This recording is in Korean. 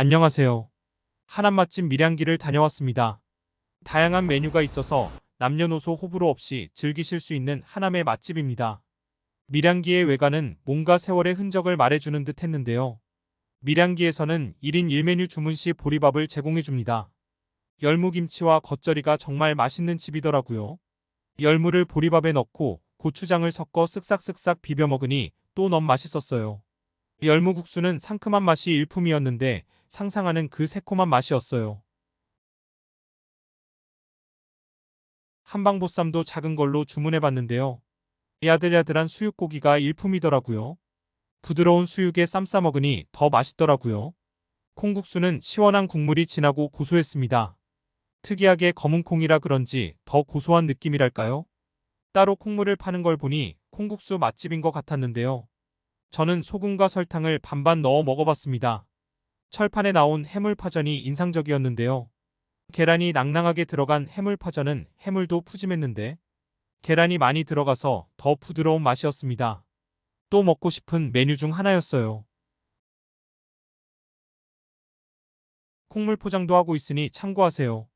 안녕하세요. 하남 맛집 밀양기를 다녀왔습니다. 다양한 메뉴가 있어서 남녀노소 호불호 없이 즐기실 수 있는 하남의 맛집입니다. 밀양기의 외관은 뭔가 세월의 흔적을 말해주는 듯 했는데요. 밀양기에서는 1인 1메뉴 주문 시 보리밥을 제공해줍니다. 열무김치와 겉절이가 정말 맛있는 집이더라고요. 열무를 보리밥에 넣고 고추장을 섞어 쓱싹쓱싹 비벼 먹으니 또 너무 맛있었어요. 열무국수는 상큼한 맛이 일품이었는데 상상하는 그 새콤한 맛이었어요. 한방보쌈도 작은 걸로 주문해봤는데요. 야들야들한 수육고기가 일품이더라고요. 부드러운 수육에 쌈 싸 먹으니 더 맛있더라고요. 콩국수는 시원한 국물이 진하고 고소했습니다. 특이하게 검은 콩이라 그런지 더 고소한 느낌이랄까요? 따로 콩물을 파는 걸 보니 콩국수 맛집인 것 같았는데요. 저는 소금과 설탕을 반반 넣어 먹어봤습니다. 철판에 나온 해물파전이 인상적이었는데요. 계란이 낭낭하게 들어간 해물파전은 해물도 푸짐했는데 계란이 많이 들어가서 더 부드러운 맛이었습니다. 또 먹고 싶은 메뉴 중 하나였어요. 콩물 포장도 하고 있으니 참고하세요.